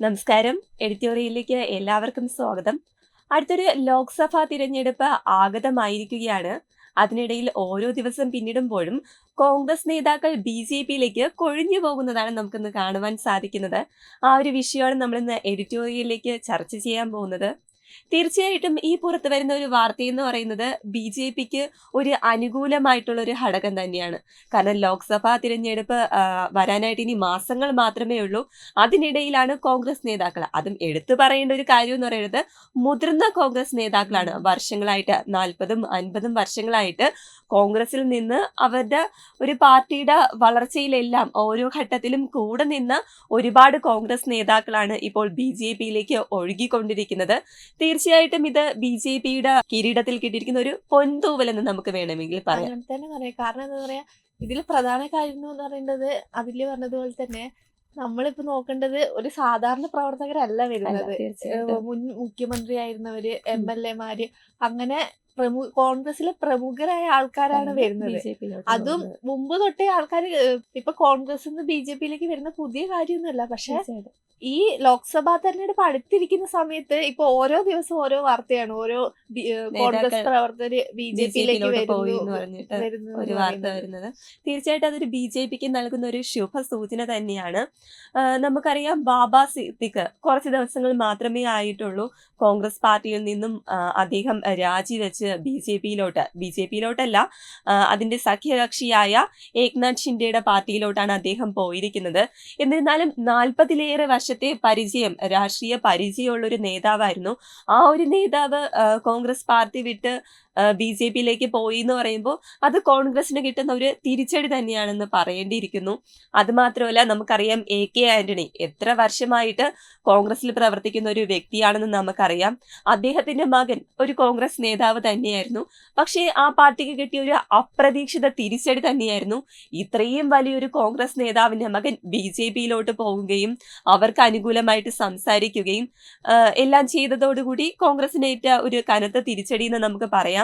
നമസ്കാരം. എഡിറ്റോറിയലിലേക്ക് എല്ലാവർക്കും സ്വാഗതം. അടുത്തൊരു ലോക്സഭാ തിരഞ്ഞെടുപ്പ് ആഗതമായിരിക്കുകയാണ്. അതിനിടയിൽ ഓരോ ദിവസം പിന്നിടുമ്പോഴും കോൺഗ്രസ് നേതാക്കൾ ബി ജെ പിയിലേക്ക് കൊഴിഞ്ഞു പോകുന്നതാണ് നമുക്കിന്ന് കാണുവാൻ സാധിക്കുന്നത്. ആ ഒരു വിഷയമാണ് നമ്മൾ ഇന്ന് എഡിറ്റോറിയലിലേക്ക് ചർച്ച ചെയ്യാൻ പോകുന്നത്. തീർച്ചയായിട്ടും ഈ പുറത്തു വരുന്ന ഒരു വാർത്ത എന്ന് പറയുന്നത് ബി ജെ പിക്ക് ഒരു അനുകൂലമായിട്ടുള്ള ഒരു ഘടകം തന്നെയാണ്. കാരണം ലോക്സഭാ തിരഞ്ഞെടുപ്പ് വരാനായിട്ട് ഇനി മാസങ്ങൾ മാത്രമേ ഉള്ളൂ. അതിനിടയിലാണ് കോൺഗ്രസ് നേതാക്കൾ അതും എടുത്തു പറയേണ്ട ഒരു കാര്യം എന്ന് പറയുന്നത് മുതിർന്ന കോൺഗ്രസ് നേതാക്കളാണ്. വർഷങ്ങളായിട്ട് നാൽപ്പതും അൻപതും വർഷങ്ങളായിട്ട് കോൺഗ്രസിൽ നിന്ന് അവരുടെ ഒരു പാർട്ടിയുടെ വളർച്ചയിലെല്ലാം ഓരോ ഘട്ടത്തിലും കൂടെ നിന്ന് ഒരുപാട് കോൺഗ്രസ് നേതാക്കളാണ് ഇപ്പോൾ ബി ജെ പിയിലേക്ക് ഒഴുകിക്കൊണ്ടിരിക്കുന്നത്. തീർച്ചയായിട്ടും ഇത് ബി ജെ പിയുടെ കിരീടത്തിൽ കിട്ടിയിരിക്കുന്ന ഒരു പൊന്തൂവൽ എന്ന് നമുക്ക് വേണമെങ്കിൽ പറയാം. തന്നെ പറയാം. കാരണം എന്താ പറയാ ഇതിൽ പ്രധാന കാര്യം എന്ന് പറയുന്നത് അതിൽ പറഞ്ഞതുപോലെ തന്നെ നമ്മളിപ്പോ നോക്കേണ്ടത് ഒരു സാധാരണ പ്രവർത്തകരല്ല വരുന്നത്. മുൻ മുഖ്യമന്ത്രി ആയിരുന്നവര് എം എൽ എമാര് അങ്ങനെ പ്രമു കോൺഗ്രസിലെ പ്രമുഖരായ ആൾക്കാരാണ് വരുന്നത്. അതും. മുമ്പ് തൊട്ടേ ആൾക്കാർ ഇപ്പൊ കോൺഗ്രസ് നിന്ന് ബി ജെ പിയിലേക്ക് വരുന്ന പുതിയ കാര്യമൊന്നുമല്ല. പക്ഷെ ഈ ലോക്സഭാ തെരഞ്ഞെടുപ്പ് അടുത്തിരിക്കുന്ന സമയത്ത് ഇപ്പൊ ഓരോ ദിവസവും ഓരോ വാർത്തയാണ്. ഓരോ കോൺഗ്രസ് പ്രവർത്തകർ പ്രവർത്തകര് ബി ജെ പിയിലേക്ക് പോയി എന്ന് വരുന്നു ഒരു വാർത്ത. വരുന്നത്. തീർച്ചയായിട്ടും അതൊരു ബി ജെ പിക്ക് നൽകുന്ന ഒരു ശുഭ സൂചന തന്നെയാണ് നമുക്കറിയാം ബാബ സിദ്ദിഖ് കുറച്ച് ദിവസങ്ങൾ മാത്രമേ ആയിട്ടുള്ളൂ കോൺഗ്രസ് പാർട്ടിയിൽ നിന്നും അദ്ദേഹം രാജിവെച്ച് ബി ജെ പിയിലോട്ട് ബി ജെ പിയിലോട്ടല്ല അതിന്റെ സഖ്യകക്ഷിയായ ഏക്നാഥ് ഷിൻഡെയുടെ പാർട്ടിയിലോട്ടാണ് അദ്ദേഹം പോയിരിക്കുന്നത്. എന്നിരുന്നാലും നാൽപ്പതിലേറെ വർഷത്തെ പരിചയം രാഷ്ട്രീയ പരിചയമുള്ള ഒരു നേതാവായിരുന്നു. ആ ഒരു നേതാവ് കോൺഗ്രസ് പാർട്ടി വിട്ട് ബി ജെ പിയിലേക്ക് പോയി എന്ന് പറയുമ്പോൾ അത് കോൺഗ്രസിന് കിട്ടുന്ന ഒരു തിരിച്ചടി തന്നെയാണെന്ന് പറയേണ്ടിയിരിക്കുന്നു. അതുമാത്രമല്ല നമുക്കറിയാം എ കെ ആന്റണി എത്ര വർഷമായിട്ട് കോൺഗ്രസിൽ പ്രവർത്തിക്കുന്ന ഒരു വ്യക്തിയാണെന്ന് നമുക്കറിയാം. അദ്ദേഹത്തിന്റെ മകൻ ഒരു കോൺഗ്രസ് നേതാവ് തന്നെയായിരുന്നു. പക്ഷേ ആ പാർട്ടിക്ക് കിട്ടിയ ഒരു അപ്രതീക്ഷിത തിരിച്ചടി തന്നെയായിരുന്നു. ഇത്രയും വലിയൊരു കോൺഗ്രസ് നേതാവിന്റെ മകൻ ബി ജെ പിയിലോട്ട് പോവുകയും അവർക്ക് അനുകൂലമായിട്ട് സംസാരിക്കുകയും എല്ലാം ചെയ്തതോടുകൂടി കോൺഗ്രസിനേറ്റ ഒരു കനത്ത തിരിച്ചടി എന്ന് നമുക്ക് പറയാം.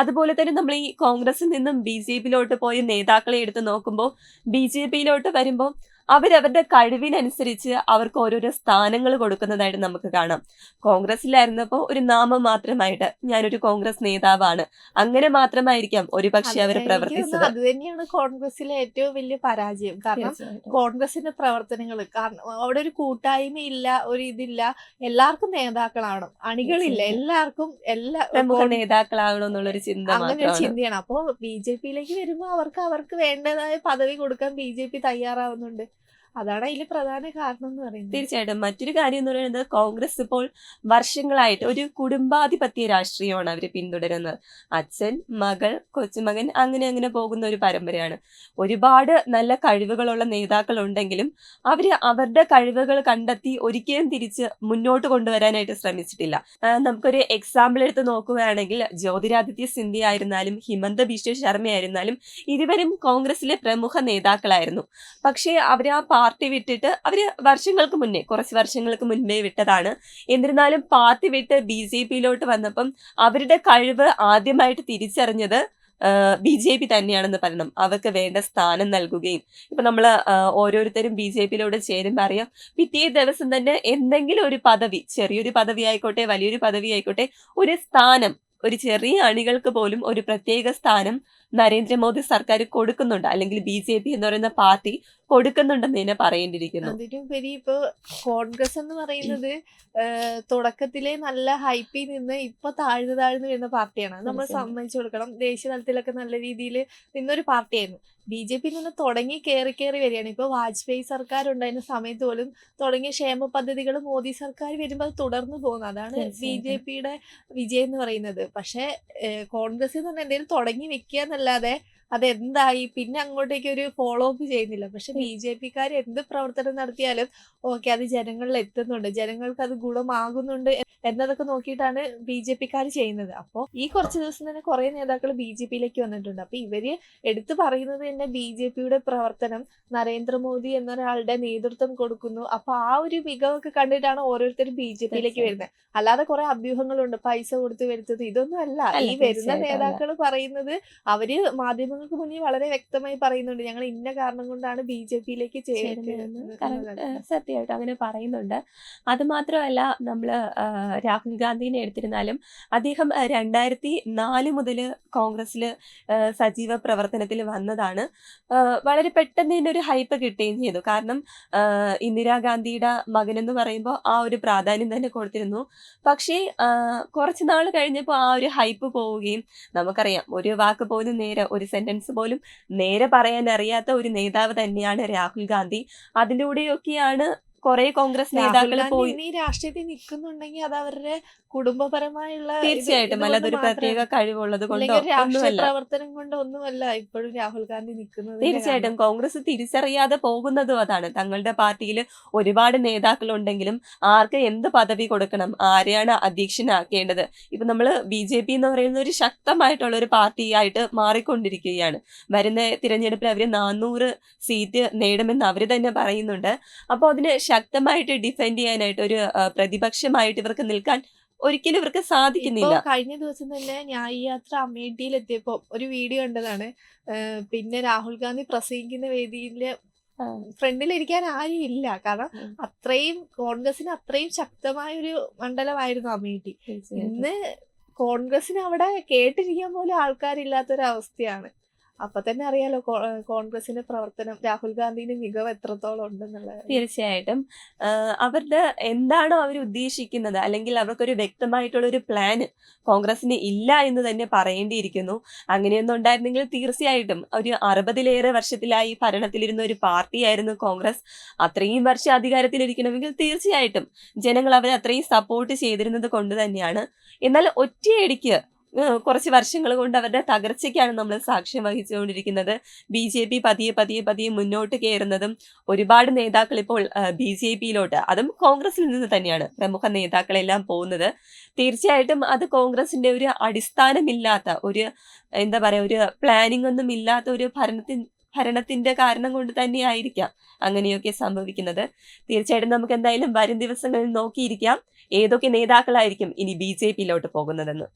അതുപോലെ തന്നെ നമ്മൾ ഈ കോൺഗ്രസിൽ നിന്നും ബി ജെ പിയിലോട്ട് പോയ നേതാക്കളെ എടുത്ത് നോക്കുമ്പോൾ ബി ജെ പിയിലോട്ട് വരുമ്പോൾ അവരവരുടെ കഴിവിനനുസരിച്ച് അവർക്ക് ഓരോരോ സ്ഥാനങ്ങൾ കൊടുക്കുന്നതായിട്ട് നമുക്ക് കാണാം. കോൺഗ്രസിലായിരുന്നപ്പോൾ ഒരു നാമം മാത്രമായിട്ട് ഞാനൊരു കോൺഗ്രസ് നേതാവാണ്. അങ്ങനെ മാത്രമായിരിക്കാം ഒരുപക്ഷെ അവർ പ്രവർത്തിച്ചത്. അത് തന്നെയാണ് കോൺഗ്രസിലെ ഏറ്റവും വലിയ പരാജയം. കാരണം. കോൺഗ്രസിന്റെ പ്രവർത്തനങ്ങൾ കാരണം അവിടെ ഒരു കൂട്ടായ്മ ഇല്ല ഒരു ഇതില്ല. എല്ലാവർക്കും നേതാക്കളാണ് അണികളില്ല. എല്ലാവർക്കും എല്ലാ എന്നുള്ളൊരു ചിന്ത അങ്ങനെ ഒരു ചിന്തയാണ്. അപ്പോ ബി ജെ പിയിലേക്ക് വരുമ്പോ അവർക്ക് അവർക്ക് വേണ്ടതായ പദവി കൊടുക്കാൻ ബി ജെ പി തയ്യാറാവുന്നുണ്ട്. അതാണ് അതിൽ പ്രധാന കാരണം എന്ന് പറയുന്നത്. തീർച്ചയായിട്ടും. മറ്റൊരു കാര്യം എന്ന് പറയുന്നത് കോൺഗ്രസ് ഇപ്പോൾ വർഷങ്ങളായിട്ട് ഒരു കുടുംബാധിപത്യ രാഷ്ട്രീയമാണ് അവർ പിന്തുടരുന്നത്. അച്ഛൻ മകൾ കൊച്ചുമകൻ അങ്ങനെ അങ്ങനെ പോകുന്ന ഒരു പരമ്പരയാണ്. ഒരുപാട് നല്ല കഴിവുകളുള്ള നേതാക്കൾ ഉണ്ടെങ്കിലും അവർ അവരുടെ കഴിവുകൾ കണ്ടെത്തി ഒരിക്കലും തിരിച്ച് മുന്നോട്ട് കൊണ്ടുവരാനായിട്ട് ശ്രമിച്ചിട്ടില്ല. നമുക്കൊരു എക്സാമ്പിൾ എടുത്ത് നോക്കുകയാണെങ്കിൽ ജ്യോതിരാദിത്യ സിന്ധ്യ ആയിരുന്നാലും ഹിമന്ത ബിശ്വ ശർമ്മ ആയിരുന്നാലും ഇരുവരും കോൺഗ്രസിലെ പ്രമുഖ നേതാക്കളായിരുന്നു. പക്ഷേ അവർ ആ പാർട്ടി വിട്ടിട്ട് അവർ വർഷങ്ങൾക്ക് മുന്നേ കുറച്ച് വർഷങ്ങൾക്ക് മുൻപേ വിട്ടതാണ്. എന്നിരുന്നാലും പാർട്ടി വിട്ട് ബി ജെ പിയിലോട്ട് വന്നപ്പം അവരുടെ കഴിവ് ആദ്യമായിട്ട് തിരിച്ചറിഞ്ഞത് ബി ജെ പി തന്നെയാണെന്ന് പറയണം. അവർക്ക് വേണ്ട സ്ഥാനം നൽകുകയും. ഇപ്പം നമ്മൾ ഓരോരുത്തരും ബി ജെ പിയിലൂടെ ചേരുമ്പോൾ അറിയാം പിറ്റേ ദിവസം തന്നെ എന്തെങ്കിലും ഒരു പദവി ചെറിയൊരു പദവി ആയിക്കോട്ടെ വലിയൊരു പദവി ആയിക്കോട്ടെ ഒരു സ്ഥാനം ഒരു ചെറിയ അണികൾക്ക് പോലും ഒരു പ്രത്യേക സ്ഥാനം നരേന്ദ്രമോദി സർക്കാർ കൊടുക്കുന്നുണ്ട്. അല്ലെങ്കിൽ ബി ജെ പി എന്ന് പറയുന്ന പാർട്ടി കൊടുക്കുന്നുണ്ടെന്ന് തന്നെ പറയേണ്ടിയിരിക്കുന്നു. അതിനുപരി ഇപ്പൊ കോൺഗ്രസ് എന്ന് പറയുന്നത് തുടക്കത്തിലെ നല്ല ഹൈപ്പിൽ നിന്ന് ഇപ്പൊ താഴ്ന്നു താഴ്ന്നു വരുന്ന പാർട്ടിയാണ്. നമ്മൾ. സമ്മതിച്ചു കൊടുക്കണം. ദേശീയ തലത്തിലൊക്കെ നല്ല രീതിയിൽ നിന്നൊരു പാർട്ടിയായിരുന്നു. ബി ജെ പി നിന്ന് തുടങ്ങി കയറി കയറി വരികയാണ്. ഇപ്പൊ വാജ്പേയി സർക്കാർ ഉണ്ടായിരുന്ന സമയത്ത് പോലും തുടങ്ങിയ ക്ഷേമ പദ്ധതികൾ മോദി സർക്കാർ വരുമ്പോൾ അത് തുടർന്നു പോകുന്നു. അതാണ് ബി. ജെ പിയുടെ വിജയം എന്ന് പറയുന്നത്. പക്ഷെ കോൺഗ്രസിൽ നിന്ന് എന്തെങ്കിലും തുടങ്ങി വെക്കുക എന്നല്ലാതെ അതെന്തായി? പിന്നെ അങ്ങോട്ടേക്ക് ഒരു ഫോളോ അപ്പ് ചെയ്യുന്നില്ല. പക്ഷെ ബി ജെ പിക്കാർ എന്ത് പ്രവർത്തനം നടത്തിയാലും ഓക്കെ അത് ജനങ്ങളിൽ എത്തുന്നുണ്ട്. ജനങ്ങൾക്ക് അത് ഗുണമാകുന്നുണ്ട് എന്നതൊക്കെ നോക്കിയിട്ടാണ് ബി ജെ പിക്കാർ ചെയ്യുന്നത്. അപ്പോൾ ഈ കുറച്ച് ദിവസം തന്നെ കുറെ നേതാക്കൾ ബി ജെ പിയിലേക്ക് വന്നിട്ടുണ്ട്. അപ്പൊ ഇവർ എടുത്തു പറയുന്നത് തന്നെ ബി ജെ പിയുടെ പ്രവർത്തനം നരേന്ദ്രമോദി എന്നൊരാളുടെ നേതൃത്വം കൊടുക്കുന്നു. അപ്പൊ ആ ഒരു മികവൊക്കെ കണ്ടിട്ടാണ് ഓരോരുത്തരും ബി ജെ പിയിലേക്ക് വരുന്നത്. അല്ലാതെ കുറെ അഭ്യൂഹങ്ങളുണ്ട്. പൈസ കൊടുത്ത് വരുത്തുന്നത് ഇതൊന്നും അല്ല. ഈ വരുന്ന നേതാക്കൾ പറയുന്നത് അവർ മാധ്യമങ്ങൾക്ക് മുന്നിൽ വളരെ വ്യക്തമായി പറയുന്നുണ്ട്. ഞങ്ങൾ ഇന്ന കാരണം കൊണ്ടാണ് ബി ജെ പിയിലേക്ക് ചേരുന്നതെന്ന് സത്യമായിട്ട് അങ്ങനെ പറയുന്നുണ്ട്. അത് മാത്രമല്ല നമ്മൾ രാഹുൽ ഗാന്ധിനെ എടുത്തിരുന്നാലും അദ്ദേഹം രണ്ടായിരത്തി നാല് മുതൽ കോൺഗ്രസ്സിൽ സജീവ പ്രവർത്തനത്തിൽ വന്നതാണ്. വളരെ പെട്ടെന്ന് തന്നെ ഒരു ഹൈപ്പ് കിട്ടുകയും ചെയ്തു. കാരണം ഇന്ദിരാഗാന്ധിയുടെ മകനെന്ന് പറയുമ്പോൾ ആ ഒരു പ്രാധാന്യം തന്നെ കൊടുത്തിരുന്നു. പക്ഷേ കുറച്ച് നാൾ കഴിഞ്ഞപ്പോൾ ആ ഒരു ഹൈപ്പ് പോവുകയും നമുക്കറിയാം ഒരു വാക്ക് പോലും നേരെ ഒരു സെന്റൻസ് പോലും നേരെ പറയാൻ അറിയാത്ത ഒരു നേതാവ് തന്നെയാണ് രാഹുൽ ഗാന്ധി. അതിലൂടെയൊക്കെയാണ് കുറെ കോൺഗ്രസ് നേതാക്കൾ പോയി ഇനി രാഷ്ട്രീയത്തിൽ നിൽക്കുന്നുണ്ടെങ്കിൽ അത് അവരുടെ കുടുംബപരമായുള്ള തീർച്ചയായിട്ടും. അല്ല അതൊരു. പ്രത്യേക കഴിവുള്ളത് കൊണ്ടോ? ഒന്നുമല്ല. പ്രവർത്തനം കൊണ്ട് ഒന്നുമല്ല ഇപ്പോഴും രാഹുൽ ഗാന്ധി നിൽക്കുന്നത് തീർച്ചയായിട്ടും. കോൺഗ്രസ് തിരിച്ചറിയാതെ പോകുന്നതും അതാണ്. തങ്ങളുടെ പാർട്ടിയിൽ ഒരുപാട് നേതാക്കൾ ഉണ്ടെങ്കിലും ആർക്ക് എന്ത് പദവി കൊടുക്കണം ആരെയാണ് അധ്യക്ഷനാക്കേണ്ടത്? ഇപ്പൊ നമ്മൾ ബി ജെ പി എന്ന് പറയുന്ന ഒരു ശക്തമായിട്ടുള്ള ഒരു പാർട്ടിയായിട്ട് മാറിക്കൊണ്ടിരിക്കുകയാണ്. വരുന്ന തിരഞ്ഞെടുപ്പിൽ അവർ നാനൂറ് സീറ്റ് നേടുമെന്ന് അവർ തന്നെ പറയുന്നുണ്ട്. അപ്പോൾ അതിന് ശക്തമായിട്ട് ഡിഫെൻഡ് ചെയ്യാനായിട്ട് ഒരു പ്രതിപക്ഷമായിട്ട് ഇവർക്ക് നിൽക്കാൻ ഒരിക്കലും ഇവർക്ക് സാധിക്കുന്നില്ല. കഴിഞ്ഞ ദിവസം തന്നെ ന്യായ യാത്ര അമേഠിയിൽ എത്തിയപ്പോ ഒരു വീഡിയോ കണ്ടതാണ്. പിന്നെ രാഹുൽ ഗാന്ധി പ്രസംഗിക്കുന്ന വേദിയിൽ ഫ്രണ്ടിൽ ഫ്രണ്ടിലിരിക്കാൻ ആരും ഇല്ല. കാരണം. അത്രയും കോൺഗ്രസിന് അത്രയും ശക്തമായ ഒരു മണ്ഡലമായിരുന്നു അമേഠി. ഇന്ന് കോൺഗ്രസിന് അവിടെ കേട്ടിരിക്കാൻ പോലും ആൾക്കാരില്ലാത്തൊരവസ്ഥയാണ്. അപ്പൊ തന്നെ അറിയാലോ കോൺഗ്രസിന്റെ പ്രവർത്തനം രാഹുൽ ഗാന്ധിന്റെ മികവ് എത്രത്തോളം ഉണ്ടെന്നുള്ളത് തീർച്ചയായിട്ടും. അവരുടെ എന്താണോ അവർ ഉദ്ദേശിക്കുന്നത് അല്ലെങ്കിൽ അവർക്കൊരു വ്യക്തമായിട്ടുള്ള ഒരു പ്ലാൻ കോൺഗ്രസിന് ഇല്ല എന്ന് തന്നെ പറയേണ്ടിയിരിക്കുന്നു. അങ്ങനെയൊന്നും ഉണ്ടായിരുന്നെങ്കിൽ തീർച്ചയായിട്ടും ഒരു അറുപതിലേറെ വർഷത്തിലായി ഭരണത്തിലിരുന്ന ഒരു പാർട്ടിയായിരുന്നു കോൺഗ്രസ്. അത്രയും വർഷം അധികാരത്തിലിരിക്കണമെങ്കിൽ തീർച്ചയായിട്ടും ജനങ്ങൾ അവരെ അത്രയും സപ്പോർട്ട് ചെയ്തിരുന്നത് കൊണ്ട് തന്നെയാണ്. എന്നാൽ ഒറ്റയടിക്ക് കുറച്ച് വർഷങ്ങൾ കൊണ്ട് അവരുടെ തകർച്ചയ്ക്കാണ് നമ്മൾ സാക്ഷ്യം വഹിച്ചുകൊണ്ടിരിക്കുന്നത്. ബി ജെ പി പതിയെ പതിയെ പതിയെ മുന്നോട്ട് കയറുന്നതും ഒരുപാട് നേതാക്കൾ ഇപ്പോൾ ബി ജെ പിയിലോട്ട് അതും കോൺഗ്രസിൽ നിന്ന് തന്നെയാണ് പ്രമുഖ നേതാക്കളെല്ലാം പോകുന്നത്. തീർച്ചയായിട്ടും അത് കോൺഗ്രസിന്റെ ഒരു അടിസ്ഥാനമില്ലാത്ത ഒരു എന്താ പറയുക ഒരു പ്ലാനിംഗ് ഒന്നും ഇല്ലാത്ത ഒരു ഭരണത്തിൻ ഭരണത്തിന്റെ കാരണം കൊണ്ട് തന്നെയായിരിക്കാം അങ്ങനെയൊക്കെ സംഭവിക്കുന്നത്. തീർച്ചയായിട്ടും നമുക്ക് എന്തായാലും വരും ദിവസങ്ങളിൽ നോക്കിയിരിക്കാം. ഏതൊക്കെ നേതാക്കളായിരിക്കും ഇനി ബി ജെ പിയിലോട്ട് പോകുന്നതെന്ന്.